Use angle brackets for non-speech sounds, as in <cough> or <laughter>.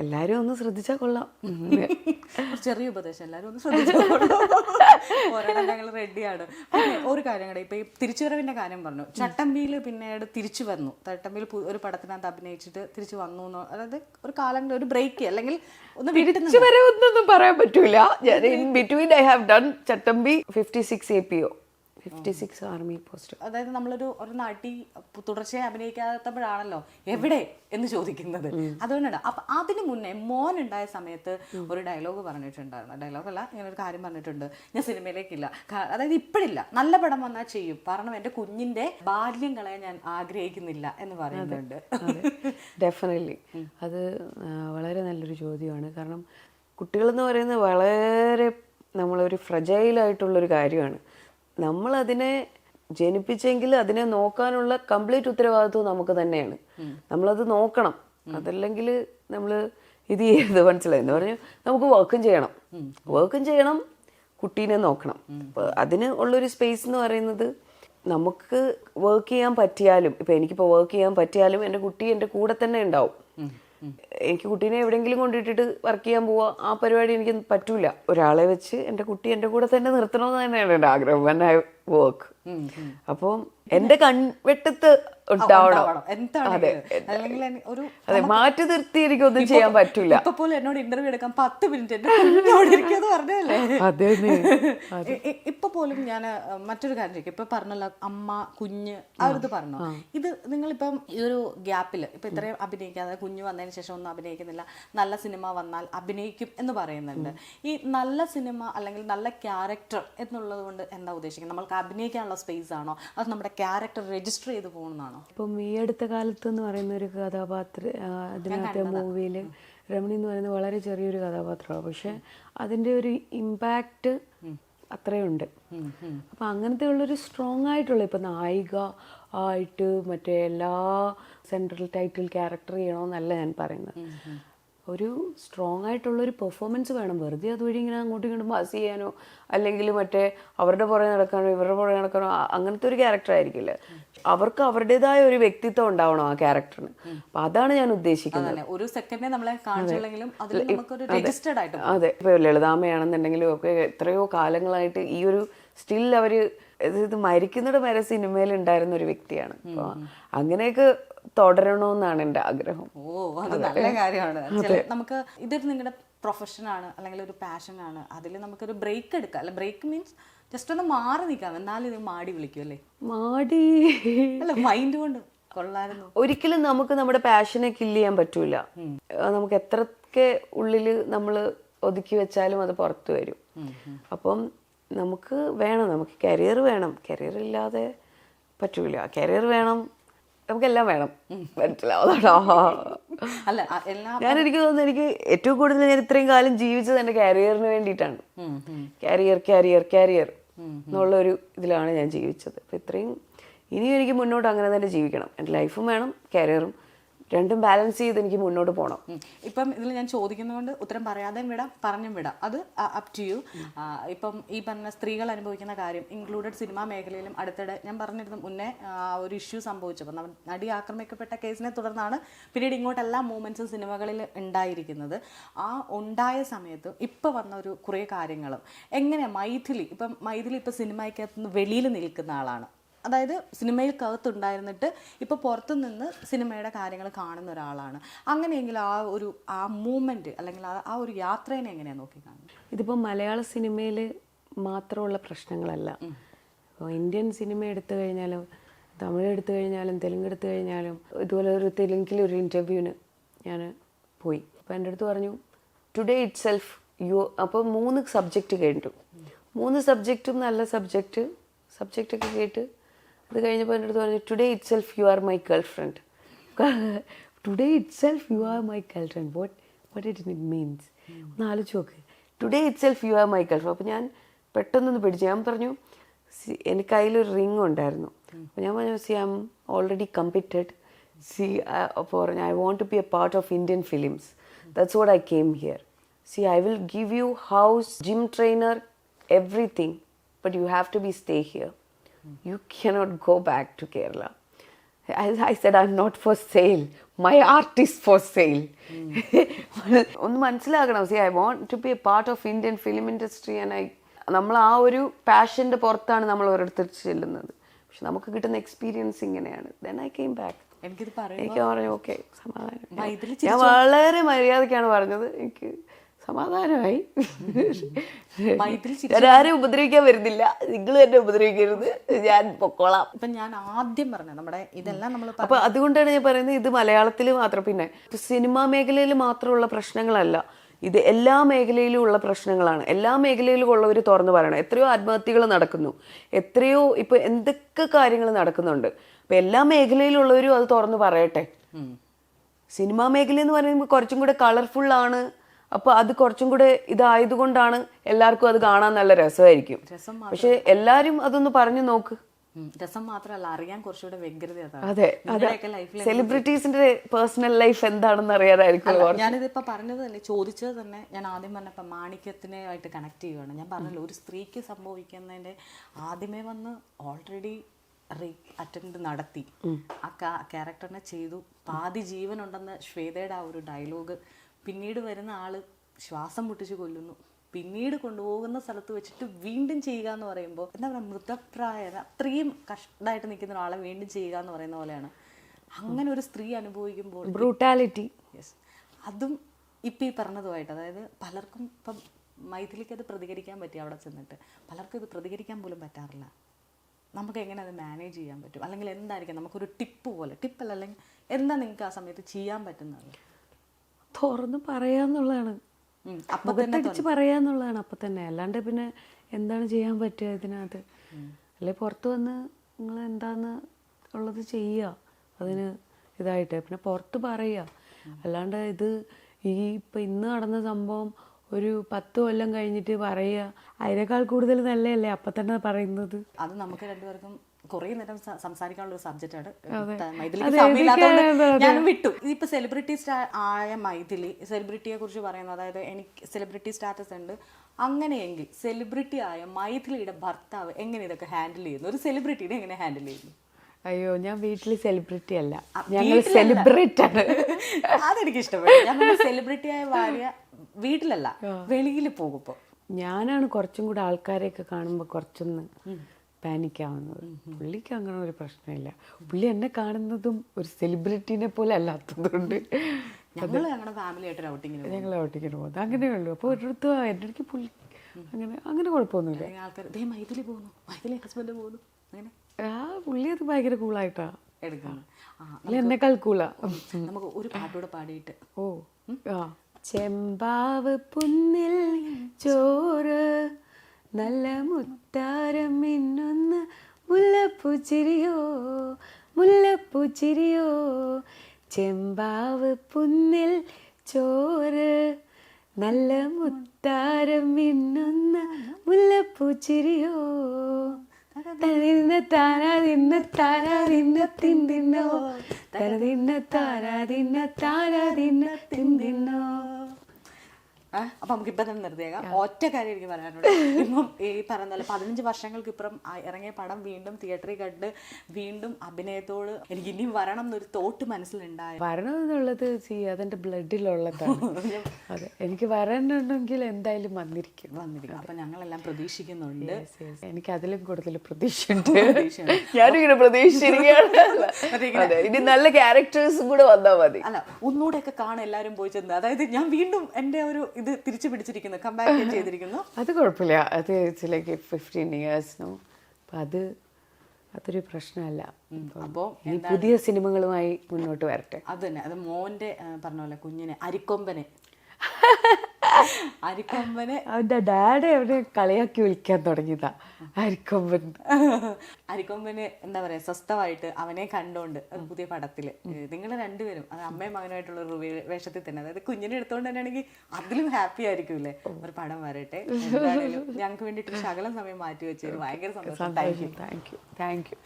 എല്ലാരും ഒന്ന് ശ്രദ്ധിച്ചാൽ കൊള്ളാം. ചെറിയ ഉപദേശം എല്ലാരും ഒന്ന് ശ്രദ്ധിച്ചാൽ കൊള്ളാം. ഞങ്ങൾ റെഡിയാണ് പിന്നെ ഒരു കാര്യം കൂടെ ഇപ്പൊ ഈ തിരിച്ചുവരവിന്റെ കാര്യം പറഞ്ഞു. ചട്ടമ്പിയിൽ പിന്നീട് തിരിച്ചു വന്നു. ചട്ടമ്പിയിൽ ഒരു പടത്തിനകത്ത് അഭിനയിച്ചിട്ട് തിരിച്ചു വന്നു അതായത് ഒരു കാലം ഒരു ബ്രേക്ക് അല്ലെങ്കിൽ ഒന്ന് തിരിച്ചു പറയാൻ പറ്റൂല. In between I have done Chattambi fifty six A P O fifty six army post. അതായത് നമ്മളൊരു ഒരു നടി തുടർച്ചയായി അഭിനയിക്കാത്തപ്പോഴാണല്ലോ എവിടെ എന്ന് ചോദിക്കുന്നത്. അതുകൊണ്ടാണ്. അപ്പൊ അതിനു മുന്നേ മോൻ ഉണ്ടായ സമയത്ത് ഒരു ഡയലോഗ് പറഞ്ഞിട്ടുണ്ടായിരുന്നു. ഡയലോഗ് അല്ല ഇങ്ങനെ ഒരു കാര്യം പറഞ്ഞിട്ടുണ്ട്. ഞാൻ സിനിമയിലേക്കില്ല. അതായത് ഇപ്പോഴില്ല. നല്ല പടം വന്നാൽ ചെയ്യും. കാരണം എന്റെ കുഞ്ഞിന്റെ ബാല്യം കളയാൻ ഞാൻ ആഗ്രഹിക്കുന്നില്ല എന്ന് പറയുന്നുണ്ട്. ഡെഫിനറ്റ്ലി അത് വളരെ നല്ലൊരു ചോദ്യമാണ്. കാരണം കുട്ടികളെന്ന് പറയുന്നത് വളരെ നമ്മളൊരു ഫ്രജൈലായിട്ടുള്ളൊരു കാര്യമാണ്. നമ്മളതിനെ ജനിപ്പിച്ചെങ്കിൽ അതിനെ നോക്കാനുള്ള കംപ്ലീറ്റ് ഉത്തരവാദിത്വം നമുക്ക് തന്നെയാണ്. നമ്മളത് നോക്കണം. അതല്ലെങ്കിൽ നമ്മൾ ഇത് ചെയ്ത് മനസ്സിലായി. എന്ന് പറഞ്ഞു നമുക്ക് വർക്കും ചെയ്യണം. വർക്കും ചെയ്യണം. കുട്ടീനെ നോക്കണം. അപ്പോൾ അതിന് ഉള്ളൊരു സ്പേസ് എന്ന് പറയുന്നത് നമുക്ക് വർക്ക് ചെയ്യാൻ പറ്റിയാലും ഇപ്പം എനിക്കിപ്പോൾ വർക്ക് ചെയ്യാൻ പറ്റിയാലും എന്റെ കുട്ടി എന്റെ കൂടെ തന്നെ ഉണ്ടാവും. എനിക്ക് കുട്ടീനെ എവിടെയെങ്കിലും കൊണ്ടിട്ടിട്ട് വർക്ക് ചെയ്യാൻ പോവാ. ആ പരിപാടി എനിക്ക് പറ്റൂല. ഒരാളെ വെച്ച് എന്റെ കുട്ടി എന്റെ കൂടെ തന്നെ നിർത്തണമെന്ന് തന്നെയാണ് എന്റെ ആഗ്രഹം. വെൻ ഐ വർക്ക് അപ്പം എന്റെ കൺവെട്ടത്ത് ഉണ്ടാവണം. അതെ. മാറ്റി നിർത്തി എനിക്കൊന്നും ചെയ്യാൻ പറ്റൂല. ഇപ്പൊ പോലും എന്നോട് ഇന്റർവ്യൂ എടുക്കാൻ പത്ത് മിനിറ്റ് എന്റെ പറഞ്ഞല്ലേ അതെ. ഇപ്പൊ പോലും ഞാൻ മറ്റൊരു കാര്യം ചോദിക്കും. ഇപ്പൊ പറഞ്ഞല്ലോ അമ്മ കുഞ്ഞ് അവരത് പറഞ്ഞു? ഇത് നിങ്ങളിപ്പം ഈ ഒരു ഗ്യാപ്പിൽ ഇപ്പൊ ഇത്രയും അഭിനയിക്കാതെ കുഞ്ഞ് വന്നതിന് ശേഷം ഒന്നും അഭിനയിക്കുന്നില്ല. നല്ല സിനിമ വന്നാൽ അഭിനയിക്കും എന്ന് പറയുന്നുണ്ട്. ഈ നല്ല സിനിമ അല്ലെങ്കിൽ നല്ല ക്യാരക്ടർ എന്നുള്ളത് കൊണ്ട് എന്താ ഉദ്ദേശിക്കുന്നത്? നമ്മൾക്ക് അഭിനയിക്കാനുള്ള സ്പേസ് ആണോ? അത് നമ്മുടെ ക്യാരക്ടർ രജിസ്റ്റർ ചെയ്ത് പോകുന്നതാണോ ഇപ്പം ഈ അടുത്ത കാലത്ത് എന്ന് പറയുന്ന ഒരു കഥാപാത്ര അതിനകത്തെ മൂവിയിൽ രമണി എന്ന് പറയുന്നത് വളരെ ചെറിയൊരു കഥാപാത്രമാണ്. പക്ഷെ അതിന്റെ ഒരു ഇമ്പാക്റ്റ് അത്രയുണ്ട്. അപ്പം അങ്ങനത്തെ ഉള്ളൊരു സ്ട്രോങ് ആയിട്ടുള്ള ഇപ്പം നായിക ആയിട്ട് മറ്റേ എല്ലാ സെൻട്രൽ ടൈറ്റിൽ ക്യാരക്ടർ ചെയ്യണമെന്നല്ല ഞാൻ പറയുന്നത്. ഒരു സ്ട്രോങ് ആയിട്ടുള്ളൊരു പെർഫോമൻസ് വേണം. വെറുതെ അതുവഴി ഇങ്ങനെ അങ്ങോട്ടും ഇങ്ങോട്ടും പാസ് ചെയ്യാനോ അല്ലെങ്കിൽ മറ്റേ അവരുടെ പുറകെ നടക്കാനോ ഇവരുടെ പുറകെ നടക്കാനോ അങ്ങനത്തെ ഒരു ക്യാരക്ടർ ആയിരിക്കില്ല. അവർക്ക് അവരുടേതായ ഒരു വ്യക്തിത്വം ഉണ്ടാവണം ആ ക്യാരക്ടറിന് അപ്പൊ അതാണ് ഞാൻ ഉദ്ദേശിക്കുന്നത്. ഒരു സെക്കൻഡേ നമ്മളെ അതെ. ഇപ്പൊ ലളിതാമയാണെന്നുണ്ടെങ്കിലും ഒക്കെ എത്രയോ കാലങ്ങളായിട്ട് ഈ ഒരു സ്റ്റിൽ അവർ ഇത് മരിക്കുന്നിടം വരെ സിനിമയിൽ ഉണ്ടായിരുന്ന ഒരു വ്യക്തിയാണ്. അപ്പൊ അങ്ങനെയൊക്കെ തുടരണമെന്നാണ് എന്റെ ആഗ്രഹം. ഓ അത് നല്ല കാര്യമാണ്. നമുക്ക് ഇതൊരു നിങ്ങളുടെ പ്രൊഫഷനാണ് അല്ലെങ്കിൽ ഒരു പാഷൻ ആണ്. അതിൽ നമുക്കൊരു ബ്രേക്ക് എടുക്കാം. അല്ല ബ്രേക്ക് മീൻസ് ജസ്റ്റ് ഒന്ന് മാറി നിൽക്കാം. എന്നാലും ഇത് മാടി വിളിക്കും അല്ലേ? മാടി. അല്ല മൈൻഡ് കൊണ്ട് കൊള്ളായിരുന്നു ഒരിക്കലും നമുക്ക് നമ്മുടെ പാഷനെ കില്ല് ചെയ്യാൻ പറ്റൂല. നമുക്ക് എത്രയൊക്കെ ഉള്ളിൽ നമ്മൾ ഒതുക്കി വെച്ചാലും അത് പുറത്തു വരും. അപ്പം നമുക്ക് വേണം നമുക്ക് കരിയർ വേണം. കരിയർ ഇല്ലാതെ പറ്റൂല. കരിയർ വേണം നമുക്കെല്ലാം വേണം. മനസ്സിലാവുന്നുണ്ടോ? അല്ല എല്ലാം ഞാൻ എനിക്ക് തോന്നുന്നു എനിക്ക് ഏറ്റവും കൂടുതൽ ഞാൻ ഇത്രയും കാലം ജീവിച്ചത് എന്റെ കാരിയറിന് വേണ്ടിയിട്ടാണ്. കാരിയർ കാരിയർ കാരിയർ എന്നുള്ള ഒരു ഇതിലാണ് ഞാൻ ജീവിച്ചത്. അപ്പം ഇത്രയും ഇനിയും എനിക്ക് മുന്നോട്ട് അങ്ങനെ തന്നെ ജീവിക്കണം. എന്റെ ലൈഫും വേണം കരിയറും രണ്ടും ബാലൻസ് ചെയ്ത് എനിക്ക് മുന്നോട്ട് പോകണം. ഇപ്പം ഇതിൽ ഞാൻ ചോദിക്കുന്നതുകൊണ്ട് ഉത്തരം പറയാതെയും വിടാം പറഞ്ഞും വിടാം. അത് അപ് ടു യു ഇപ്പം ഈ പറഞ്ഞ സ്ത്രീകൾ അനുഭവിക്കുന്ന കാര്യം ഇൻക്ലൂഡഡ് സിനിമാ മേഖലയിലും അടുത്തിടെ ഞാൻ പറഞ്ഞിരുന്നു മുന്നേ ഒരു ഇഷ്യൂ സംഭവിച്ചപ്പോൾ. നടി ആക്രമിക്കപ്പെട്ട കേസിനെ തുടർന്നാണ് പിന്നീട് ഇങ്ങോട്ട് എല്ലാ മൂവ്മെന്റ്സും സിനിമകളിൽ ഉണ്ടായിരിക്കുന്നത്. ആ ഉണ്ടായ സമയത്ത് ഇപ്പോൾ വന്ന ഒരു കുറേ കാര്യങ്ങളും. എങ്ങനെ മൈഥിലി ഇപ്പം മൈഥിലി ഇപ്പം സിനിമയ്ക്കകത്ത് നിന്ന് വെളിയിൽ നിൽക്കുന്ന ആളാണ്. അതായത് സിനിമയിൽക്കകത്തുണ്ടായിരുന്നിട്ട് ഇപ്പോൾ പുറത്തു നിന്ന് സിനിമയുടെ കാര്യങ്ങൾ കാണുന്ന ഒരാളാണ്. അങ്ങനെയെങ്കിൽ ആ ഒരു ആ മൂമെന്റ് അല്ലെങ്കിൽ ആ ആ ഒരു യാത്രേനെ എങ്ങനെയാണ് നോക്കി കാണുന്നത് ഇതിപ്പോൾ മലയാള സിനിമയിൽ മാത്രമുള്ള പ്രശ്നങ്ങളല്ല. ഇപ്പോൾ ഇന്ത്യൻ സിനിമ എടുത്തു കഴിഞ്ഞാലും തമിഴ് എടുത്തു കഴിഞ്ഞാലും തെലുങ്ക് എടുത്തു കഴിഞ്ഞാലും ഇതുപോലെ ഒരു തെലുങ്കിൽ ഒരു ഇന്റർവ്യൂവിന് ഞാൻ പോയി. അപ്പോൾ എന്റെ അടുത്ത് പറഞ്ഞു ടുഡേ ഇറ്റ് സെൽഫ് യു അപ്പോൾ മൂന്ന് സബ്ജക്റ്റ് കേട്ടു. മൂന്ന് സബ്ജക്റ്റും നല്ല സബ്ജക്റ്റ്. സബ്ജക്റ്റൊക്കെ കേട്ട് അത് കഴിഞ്ഞപ്പോൾ എന്റെ അടുത്ത് പറഞ്ഞു today itself you are my girlfriend today itself you are my girlfriend what what it it means ഒന്ന് ആലോചിച്ച് നോക്ക്. Today itself you are my girlfriend അപ്പോൾ ഞാൻ പെട്ടെന്നൊന്ന് പിടിച്ചു ഞാൻ പറഞ്ഞു സി എനിക്ക് കയ്യിലൊരു റിങ് ഉണ്ടായിരുന്നു. അപ്പോൾ ഞാൻ പറഞ്ഞു see I'm already committed see അപ്പോൾ പറഞ്ഞു I want to be a part of Indian films that's what I came here see I will give you house gym trainer everything but you have to be stay here you cannot go back to Kerala. As I said, I'm not for sale. My art is for sale. <laughs> ഒന്ന് മനസ്സിലാക്കണം. See I want to be a part of Indian film industry and I നമ്മൾ ആ ഒരു പാഷന്റെ പുറത്താണ് നമ്മൾ ഓരോരുത്തർ ചെല്ലുന്നത്. പക്ഷെ നമുക്ക് കിട്ടുന്ന എക്സ്പീരിയൻസ് ഇങ്ങനെയാണ്. ദെൻ ഐ കെയിം ബാക്ക് എനിക്ക് പറഞ്ഞു ഓക്കെ സമാധാനം. ഞാൻ വളരെ മര്യാദക്കാണ് പറഞ്ഞത്. എനിക്ക് സമാധാനമായി. ആരും ഉപദ്രവിക്കാൻ വരുന്നില്ല. നിങ്ങൾ തന്നെ ഉപദ്രവിക്കരുത്. ഞാൻ പൊക്കോളാം. ഇപ്പൊ ഞാൻ ആദ്യം പറഞ്ഞ നമ്മുടെ ഇതെല്ലാം നമ്മൾ അപ്പൊ അതുകൊണ്ടാണ് ഞാൻ പറയുന്നത് ഇത് മലയാളത്തിൽ മാത്രം. പിന്നെ സിനിമാ മേഖലയിൽ മാത്രമുള്ള പ്രശ്നങ്ങളല്ല. ഇത് എല്ലാ മേഖലയിലും ഉള്ള പ്രശ്നങ്ങളാണ്. എല്ലാ മേഖലയിലും ഉള്ളവർ തുറന്നു പറയണം. എത്രയോ ആത്മഹത്യകൾ നടക്കുന്നു. എത്രയോ ഇപ്പൊ എന്തൊക്കെ കാര്യങ്ങൾ നടക്കുന്നുണ്ട്. അപ്പൊ എല്ലാ മേഖലയിലുള്ളവരും അത് തുറന്നു പറയട്ടെ. സിനിമാ മേഖല എന്ന് പറയുമ്പോൾ കുറച്ചും കൂടെ കളർഫുൾ ആണ്. അപ്പൊ അത് കുറച്ചും കൂടെ ഇതായതുകൊണ്ടാണ് എല്ലാവർക്കും അത് കാണാൻ നല്ല രസമായിരിക്കും. രസം പക്ഷെ എല്ലാരും അതൊന്ന് പറഞ്ഞു നോക്ക്. രസം മാത്രമല്ല അറിയാൻ കുറച്ചുകൂടെ വ്യഗ്രത അതെ സെലിബ്രിറ്റീസിന്റെ പേഴ്സണൽ ലൈഫ് എന്താണെന്ന് അറിയാനായിരിക്കും ഞാനിതിപ്പോ പറഞ്ഞത് തന്നെ ചോദിച്ചത് തന്നെ ഞാൻ ആദ്യം പറഞ്ഞപ്പോ മാണിക്യത്തിനെ ആയിട്ട് കണക്ട് ചെയ്യുകയാണ് ഞാൻ പറഞ്ഞല്ലോ ഒരു സ്ത്രീക്ക് സംഭവിക്കുന്നതിന്റെ ആദ്യമേ വന്ന് ഓൾറെഡി റേപ്പ് അറ്റംപ്റ്റ് നടത്തി. ആ ക്യാരക്ടറിനെ ചെയ്തു. പാതി ജീവനുണ്ടെന്ന് ശ്വേതയുടെ ആ ഒരു ഡയലോഗ് പിന്നീട് വരുന്ന ആൾ ശ്വാസം മുട്ടിച്ച് കൊല്ലുന്നു. പിന്നീട് കൊണ്ടുപോകുന്ന സ്ഥലത്ത് വെച്ചിട്ട് വീണ്ടും ചെയ്യുക എന്ന് പറയുമ്പോൾ എന്താ പറയുക മൃതപ്രായത അത്രയും കഷ്ടമായിട്ട് നിൽക്കുന്ന ഒരാളെ വീണ്ടും ചെയ്യുക എന്ന് പറയുന്ന പോലെയാണ്. അങ്ങനെ ഒരു സ്ത്രീ അനുഭവിക്കുമ്പോൾ ബ്രൂട്ടാലിറ്റി യെസ് അതും ഇപ്പം ഈ പറഞ്ഞതുമായിട്ട് അതായത് പലർക്കും ഇപ്പം മൈഥിലിക്ക് അത് പ്രതികരിക്കാൻ പറ്റി അവിടെ ചെന്നിട്ട്. പലർക്കും ഇത് പ്രതികരിക്കാൻ പോലും പറ്റാറില്ല. നമുക്ക് എങ്ങനെ അത് മാനേജ് ചെയ്യാൻ പറ്റും? അല്ലെങ്കിൽ എന്തായിരിക്കും? നമുക്കൊരു ടിപ്പ് പോലെ ടിപ്പല്ല അല്ലെങ്കിൽ എന്താ നിങ്ങൾക്ക് ആ സമയത്ത് ചെയ്യാൻ പറ്റുന്നത്? തുറന്ന് പറയാന്നുള്ളതാണ്. മുഖത്തടിച്ച് പറയാന്നുള്ളതാണ് അപ്പൊ തന്നെ. അല്ലാണ്ട് പിന്നെ എന്താണ് ചെയ്യാൻ പറ്റുക ഇതിനകത്ത്? അല്ലെ പുറത്ത് വന്ന് നിങ്ങൾ എന്താന്ന് ഉള്ളത് ചെയ്യുക അതിന് ഇതായിട്ട്. പിന്നെ പുറത്ത് പറയുക അല്ലാണ്ട് ഇത് ഈ ഇപ്പൊ ഇന്ന് നടന്ന സംഭവം ഒരു പത്ത് കൊല്ലം കഴിഞ്ഞിട്ട് പറയുക അതിനേക്കാൾ കൂടുതൽ നല്ലതല്ലേ അപ്പൊ തന്നെ പറയുന്നത്? അത് നമുക്ക് രണ്ടുപേർക്കും കുറേ നേരം സംസാരിക്കാനുള്ള ഒരു സബ്ജക്റ്റാണ് ആണ് മൈഥിലിക്ക് സമയമില്ലാത്തതുകൊണ്ട്. ഞാൻ വിട്ടു. ഇപ്പൊ സെലിബ്രിറ്റി ആയ മൈഥിലി സെലിബ്രിറ്റിയെ കുറിച്ച് പറയുന്നത് അതായത് എനിക്ക് സെലിബ്രിറ്റി സ്റ്റാറ്റസ് ഉണ്ട്. അങ്ങനെയെങ്കിൽ സെലിബ്രിറ്റി ആയ മൈഥിലിയുടെ ഭർത്താവ് എങ്ങനെ ഇതൊക്കെ ഹാൻഡിൽ ചെയ്യുന്നു? ഒരു സെലിബ്രിറ്റിനെ എങ്ങനെ ഹാൻഡിൽ ചെയ്യുന്നു? അയ്യോ ഞാൻ വീട്ടിൽ സെലിബ്രിറ്റി അല്ല. ഞങ്ങൾ സെലിബ്രിറ്റി ആണ്. <laughs> അതെനിക്ക് ഇഷ്ടപ്പെട്ടു ഞാൻ സെലിബ്രിറ്റി ആയ ഭാര്യ വീട്ടിലല്ല വെളിയിൽ പോകുമ്പോ ഞാനാണ് കുറച്ചും കൂടെ ആൾക്കാരെയൊക്കെ കാണുമ്പോൾ കുറച്ചൊന്ന് പാനിക് ആവുന്നത് പുള്ളിക്ക് അങ്ങനെ ഒരു പ്രശ്നമില്ല. പുള്ളി എന്നെ കാണുന്നതും ഒരു സെലിബ്രിറ്റീനെ പോലെ അല്ലാത്തതുകൊണ്ട് ഞങ്ങൾ ഞങ്ങളുടെ ഫാമിലി ആയിട്ട് ഔട്ടിങ്ങിന് ഞങ്ങൾ ഓട്ടിക്കിട്ട് പോകുന്നത് അങ്ങനെയേ ഉള്ളൂ. അപ്പോൾ ഒരിടത്ത് എന്റെ അടുക്ക് പുള്ളി അങ്ങനെ അങ്ങനെ കുഴപ്പമൊന്നുമില്ല. ആൾക്കാർ ദേ മൈഥിലി പോകുന്നു. മൈഥിലി ഹസ്ബൻഡ് പോകുന്നു. അങ്ങനെ. ആ പുള്ളി അത് ഭയങ്കര കൂളായിട്ടാ എടുക്കുന്നു ആ പുള്ളി എന്നെക്കാൾ കൂളാ നമുക്ക് ഒരു പാട്ടൂടെ പാടിയിട്ട്. ഓ ആ. ചെമ്പാവ് പുന്നിൽ ചോറ് നല്ല മുത്താരം മിന്നുന്ന മുല്ലപ്പൂച്ചിരിയോ മുല്ലപ്പൂച്ചിരിയോ ചെമ്പാവ് പുന്നിൽ ചോറ്. നല്ല മുത്താരം മിന്നുന്ന മുല്ലപ്പൂച്ചിരിയോ തരതിന്ന താരാ തിന്ന താരാ തിന്ന തിന്നോ തരതിന്ന താരാ തിന്ന താരാ തിന്ന തിന്നിന്നോ ആ, അപ്പൊ നമുക്ക് ഇപ്പൊ തന്നെ നിർത്തിയേക്കാം. ഒറ്റ കാര്യം എനിക്ക് പറയാനുള്ളത് ഇപ്പം ഈ പറഞ്ഞ പോലെ പതിനഞ്ച് വർഷങ്ങൾക്ക് ഇപ്പുറം ഇറങ്ങിയ പടം വീണ്ടും തിയേറ്ററിൽ കണ്ട് വീണ്ടും അഭിനയത്തോട് എനിക്ക് ഇനിയും വരണം എന്നൊരു തോട്ട് മനസ്സിലുണ്ടായി വരണം എന്നുള്ളത് അതെന്റെ ബ്ലഡിലുള്ളതാണ് <laughs> അതെ. എനിക്ക് വരണമെന്നുണ്ടെങ്കിൽ എന്തായാലും വന്നിരിക്കും. വന്നിരിക്കും. അപ്പൊ ഞങ്ങളെല്ലാം പ്രതീക്ഷിക്കുന്നുണ്ട്. എനിക്ക് അതിലും കൂടുതൽ പ്രതീക്ഷയുണ്ട്. ഞാനിങ്ങനെ പ്രതീക്ഷിച്ചിരിക്കുകയാണ്. ഇനി നല്ല ക്യാരക്ടേഴ്സും കൂടെ വന്നാൽ മതി. അല്ല ഒന്നുകൂടെയൊക്കെ കാണാൻ എല്ലാവരും പോയി ചെന്ന്. അതായത് ഞാൻ വീണ്ടും എന്റെ ഒരു ഇത് തിരിച്ചു പിടിച്ചിരിക്കുന്നു. കമ്പാക്ക് <laughs> ചെയ്തിരിക്കുന്നു. അത് കുഴപ്പമില്ല. അത് it's like fifteen years no അപ്പം അത് അതൊരു പ്രശ്നമല്ല. അപ്പോൾ പുതിയ സിനിമകളുമായി മുന്നോട്ട് വരട്ടെ. അത് തന്നെ. അത് മോന്റെ പറഞ്ഞ പോലെ കുഞ്ഞിനെ അരിക്കൊമ്പനെ. <laughs> അരിക്കൊമ്പനെ. അവന്റെ ഡാഡി അവനെ കളിയാക്കി വിളിക്കാൻ തുടങ്ങിയതാ. അരിക്കൊമ്പൻ. അരിക്കൊമ്പന് എന്താ പറയാ സ്വസ്ഥമായിട്ട് അവനെ കണ്ടോണ്ട് പുതിയ പടത്തിൽ. നിങ്ങൾ രണ്ടുപേരും അത് അമ്മയും മകനുമായിട്ടുള്ള ഒരു വേഷത്തിൽ തന്നെ അതായത് കുഞ്ഞിനെ എടുത്തോണ്ട് തന്നെയാണെങ്കിൽ അതിലും ഹാപ്പി ആയിരിക്കൂലേ ഒരു പടം വരട്ടെ. ഞങ്ങൾക്ക് വേണ്ടിട്ട് ശകലം സമയം മാറ്റി വെച്ചു ഭയങ്കര സന്തോഷം. Thank you thank you thank you